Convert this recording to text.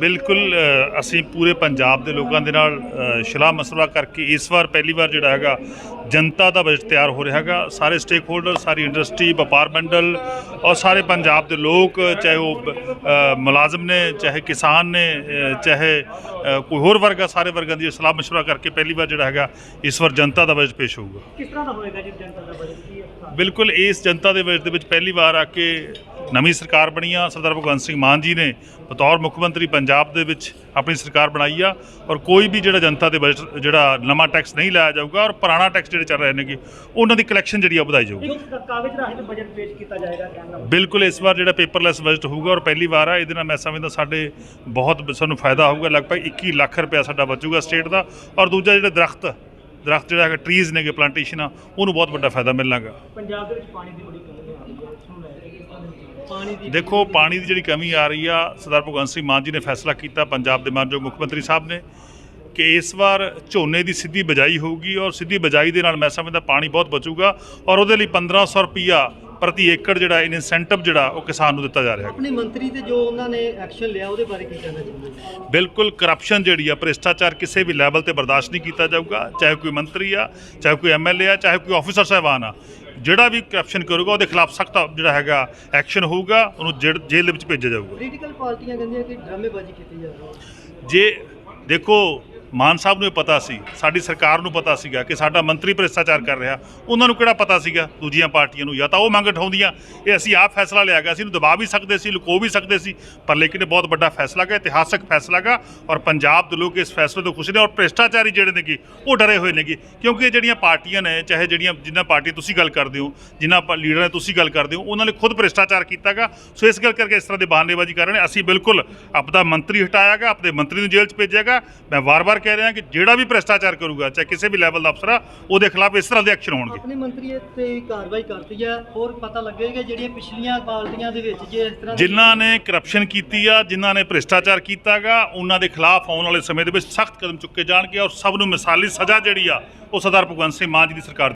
ਬਿਲਕੁਲ ਅਸੀਂ ਪੂਰੇ ਪੰਜਾਬ ਦੇ ਲੋਕਾਂ ਦੇ ਨਾਲ ਸਲਾਹ ਮਸਲਾ ਕਰਕੇ ਇਸ ਵਾਰ ਪਹਿਲੀ ਵਾਰ ਜਿਹੜਾ ਹੈਗਾ ਜਨਤਾ ਦਾ ਬਜਟ ਤਿਆਰ ਹੋ ਰਿਹਾ ਹੈਗਾ। ਸਾਰੇ ਸਟੇਕ ਹੋਲਡਰ ਸਾਰੀ ਇੰਡਸਟਰੀ ਵਪਾਰ ਮੰਡਲ ਔਰ ਸਾਰੇ ਪੰਜਾਬ ਦੇ ਲੋਕ ਚਾਹੇ ਉਹ ਮੁਲਾਜ਼ਮ ਨੇ ਚਾਹੇ ਕਿਸਾਨ ਨੇ ਚਾਹੇ ਕੋਈ ਹੋਰ ਵਰਗ ਆ ਸਾਰੇ ਵਰਗਾਂ ਦੀ ਸਲਾਹ ਮਸ਼ਵਰਾ ਕਰਕੇ ਪਹਿਲੀ ਵਾਰ ਜਿਹੜਾ ਹੈਗਾ ਇਸ ਵਾਰ ਜਨਤਾ ਦਾ ਬਜਟ ਪੇਸ਼ ਹੋਊਗਾ। ਕਿਸ ਤਰ੍ਹਾਂ ਦਾ ਹੋਏਗਾ ਜੀ ਜਨਤਾ ਦਾ ਬਜਟ? ਕੀ ਬਿਲਕੁਲ ਇਸ ਜਨਤਾ ਦੇ ਬਜਟ ਦੇ ਵਿੱਚ ਪਹਿਲੀ ਵਾਰ ਆ ਕੇ ਨਵੀਂ ਸਰਕਾਰ ਬਣੀ ਆ ਸਰਦਾਰ ਭਗਵੰਤ ਸਿੰਘ ਮਾਨ ਜੀ ਨੇ ਬਤੌਰ ਮੁੱਖ ਮੰਤਰੀ ਪੰਜਾਬ ਦੇ ਵਿੱਚ ਆਪਣੀ ਸਰਕਾਰ ਬਣਾਈ ਆ ਔਰ ਕੋਈ ਵੀ ਜਿਹੜਾ ਜਨਤਾ ਦੇ ਬਜਟ ਜਿਹੜਾ ਨਵਾਂ ਟੈਕਸ ਨਹੀਂ ਲਾਇਆ ਜਾਊਗਾ ਔਰ ਪੁਰਾਣਾ ਟੈਕਸ ਜਿਹੜੇ ਚੱਲ ਰਹੇ ਨੇਗੇ ਉਹਨਾਂ ਦੀ ਕਲੈਕਸ਼ਨ ਜਿਹੜੀ ਆ ਵਧਾਈ ਜਾਊਗੀ ਕਾਗਜ਼ ਰਾਹੀਂ ਬਜਟ ਪੇਸ਼ ਕੀਤਾ ਜਾਏਗਾ। ਬਿਲਕੁਲ ਇਸ ਵਾਰ ਜਿਹੜਾ ਪੇਪਰਲੈਸ ਬਜਟ ਹੋਊਗਾ ਔਰ ਪਹਿਲੀ ਵਾਰ ਆ ਇਹਦੇ ਨਾਲ ਮੈਂ ਸਮਝਦਾ ਸਾਡੇ ਬਹੁਤ ਸਾਨੂੰ ਫਾਇਦਾ ਹੋਊਗਾ ਲਗਭਗ 21 ਲੱਖ ਰੁਪਇਆ ਸਾਡਾ ਬਚੂਗਾ ਸਟੇਟ ਦਾ ਔਰ ਦੂਜਾ ਜਿਹੜਾ ਦਰਖਤ ਦਰਖਤ ਜਿਹੜਾ ਹੈਗਾ ਟਰੀਜ਼ ਨੇਗੇ ਪਲਾਂਟੇਸ਼ਨ ਆ ਉਹਨੂੰ ਬਹੁਤ ਵੱਡਾ ਫਾਇਦਾ ਮਿਲਣਾਗਾ ਪੰਜਾਬ ਦੇ ਵਿੱਚ ਪਾਣੀ ਦੀ ਬੜੀ ਕਮੀ ਦੇਖੋ ਪਾਣੀ ਦੀ ਜਿਹੜੀ ਕਮੀ ਆ ਰਹੀ ਆ ਸਰਦਾਰ ਭਗਵੰਤ ਸਿੰਘ ਮਾਨ ਜੀ ਨੇ ਫੈਸਲਾ ਕੀਤਾ ਪੰਜਾਬ ਦੇ ਮਾਨਯੋਗ ਮੁੱਖ ਮੰਤਰੀ ਸਾਹਿਬ ਨੇ ਕਿ ਇਸ ਵਾਰ ਝੋਨੇ ਦੀ ਸਿੱਧੀ ਬਜਾਈ ਹੋਊਗੀ ਔਰ ਸਿੱਧੀ ਬਜਾਈ ਦੇ ਨਾਲ ਮੈਂ ਸਮਝਦਾ ਪਾਣੀ ਬਹੁਤ ਬਚੂਗਾ ਔਰ ਉਹਦੇ ਲਈ 1500 ਰੁਪਈਆ ਪ੍ਰਤੀ ਏਕੜ ਜਿਹੜਾ ਇਨਸੈਂਟਿਵ ਜਿਹੜਾ ਉਹ ਕਿਸਾਨ ਨੂੰ ਦਿੱਤਾ ਜਾ ਰਿਹਾ ਹੈ। ਆਪਣੇ ਮੰਤਰੀ ਤੇ ਜੋ ਉਹਨਾਂ ਨੇ ਐਕਸ਼ਨ ਲਿਆ ਉਹਦੇ ਬਾਰੇ ਕੀ ਕਹਿਣਾ ਚਾਹੁੰਦੇ ਬਿਲਕੁਲ ਕਰਪਸ਼ਨ ਜਿਹੜੀ ਆ ਭ੍ਰਿਸ਼ਟਾਚਾਰ ਕਿਸੇ ਵੀ ਲੈਵਲ ਤੇ ਬਰਦਾਸ਼ਤ ਨਹੀਂ ਕੀਤਾ ਜਾਊਗਾ ਚਾਹੇ ਕੋਈ ਮੰਤਰੀ ਆ ਚਾਹੇ ਕੋਈ ਐਮਐਲਏ ਆ ਚਾਹੇ ਕੋਈ ਆਫੀਸਰ ਸਾਹਿਬਾਨ ਆ। ਜਿਹੜਾ ਵੀ ਕਰਪਸ਼ਨ ਕਰੂਗਾ ਉਹਦੇ ਖਿਲਾਫ ਸਖਤ ਜਿਹੜਾ ਹੈਗਾ ਐਕਸ਼ਨ ਹੋਊਗਾ ਉਹਨੂੰ ਜੇਲ੍ਹ ਦੇ ਵਿੱਚ ਭੇਜਿਆ ਜਾਊਗਾ। ਪੋਲੀਟੀਕਲ ਪਾਰਟੀਆਂ ਕਹਿੰਦੀਆਂ ਕਿ ਡਰਾਮੇਬਾਜ਼ੀ ਕੀਤੀ ਜਾ ਰਹੀ ਹੈ। ਜੇ ਦੇਖੋ ਮਾਨ ਸਾਹਿਬ ਨੂੰ ਇਹ ਪਤਾ ਸੀ, ਸਾਡੀ ਸਰਕਾਰ ਨੂੰ ਪਤਾ ਸੀਗਾ ਕਿ ਸਾਡਾ ਮੰਤਰੀ ਭ੍ਰਿਸ਼ਟਾਚਾਰ ਕਰ ਰਿਹਾ। ਉਹਨਾਂ ਨੂੰ ਕਿਹੜਾ ਪਤਾ ਸੀਗਾ? ਦੂਜੀਆਂ ਪਾਰਟੀਆਂ ਨੂੰ, ਜਾਂ ਤਾਂ ਉਹ ਮੰਗ ਉਠਾਉਂਦੀਆਂ, ਇਹ ਅਸੀਂ ਆਪ ਫੈਸਲਾ ਲਿਆ ਗਿਆ ਸੀ, ਇਹਨੂੰ ਦਬਾ ਵੀ ਸਕਦੇ ਸੀ, ਲੁਕੋ ਵੀ ਸਕਦੇ ਸੀ, ਪਰ ਲੇਕਿਨ ਇਹ ਬਹੁਤ ਵੱਡਾ ਫੈਸਲਾ ਗਾ, ਇਤਿਹਾਸਕ ਫੈਸਲਾ ਗਾ, ਔਰ ਪੰਜਾਬ ਦੇ ਲੋਕ ਇਸ ਫੈਸਲੇ ਤੋਂ ਖੁਸ਼ ਨੇ, ਔਰ ਭ੍ਰਿਸ਼ਟਾਚਾਰੀ ਜਿਹੜੇ ਨੇਗੇ, ਉਹ ਡਰੇ ਹੋਏ ਨੇਗੇ, ਕਿਉਂਕਿ ਇਹ ਜਿਹੜੀਆਂ ਪਾਰਟੀਆਂ ਨੇ, ਚਾਹੇ ਜਿਹੜੀਆਂ ਜਿਨ੍ਹਾਂ ਪਾਰਟੀ ਤੁਸੀਂ ਗੱਲ ਕਰਦੇ ਹੋ ਜਿਨ੍ਹਾਂ ਪਾ- ਲੀਡਰਾਂ ਨੇ ਤੁਸੀਂ ਗੱਲ ਕਰਦੇ ਹੋ, ਉਹਨਾਂ ਨੇ ਖੁਦ ਭ੍ਰਿਸ਼ਟਾਚਾਰ ਕੀਤਾਗਾ ਸੋ ਇਸ ਗੱਲ ਕਰਕੇ ਇਸ ਤਰ੍ਹਾਂ ਦੇ ਬਹਾਨੇਬਾਜ਼ੀ ਕਰ ਰਹੇ ਨੇ। ਅਸੀਂ ਬਿਲਕੁਲ ਆਪਦਾ ਮੰਤਰੀ ਹਟਾਇਆਗਾ ਆਪਣੇ ਮੰਤਰੀ ਨੂੰ ਜੇਲ੍ਹ 'ਚ ਭੇਜਿਆਗਾ ਮੈਂ ਵਾਰ-ਵਾਰ ਕਹਿ ਰਿਹਾ ਕਿ ਜਿਹੜਾ ਵੀ ਭ੍ਰਿਸ਼ਟਾਚਾਰ ਕਰੂਗਾ ਚਾਹੇ ਕਿਸੇ ਵੀ ਲੈਵਲ ਦਾ ਅਫਸਰ ਆ ਉਹਦੇ ਖਿਲਾਫ ਇਸ ਤਰ੍ਹਾਂ ਦੇ ਐਕਸ਼ਨ ਹੋਣਗੇ। ਆਪਣੇ ਮੰਤਰੀ ਤੇ ਕਾਰਵਾਈ ਕਰਤੀ ਹੈ। ਹੋਰ ਪਤਾ ਲੱਗੇਗਾ ਜਿਹੜੀਆਂ ਪਿਛਲੀਆਂ ਪਾਰਟੀਆਂ ਦੇ ਵਿੱਚ ਜੇ ਇਸ ਤਰ੍ਹਾਂ ਜਿਨ੍ਹਾਂ ਨੇ ਕਰਪਸ਼ਨ ਕੀਤੀ ਆ ਜਿਨ੍ਹਾਂ ਨੇ ਭ੍ਰਿਸ਼ਟਾਚਾਰ ਕੀਤਾਗਾ ਉਹਨਾਂ ਦੇ ਖਿਲਾਫ ਆਉਣ ਵਾਲੇ ਸਮੇਂ ਦੇ ਵਿੱਚ ਸਖਤ ਕਦਮ ਚੁੱਕੇ ਜਾਣਗੇ ਔਰ ਸਭ ਨੂੰ ਮਿਸਾਲੀ ਸਜ਼ਾ ਜਿਹੜੀ ਆ ਉਹ ਸਰਦਾਰ ਭਗਵੰਤ ਸਿੰਘ ਮਾਨ ਜੀ ਦੀ ਸਰਕਾਰ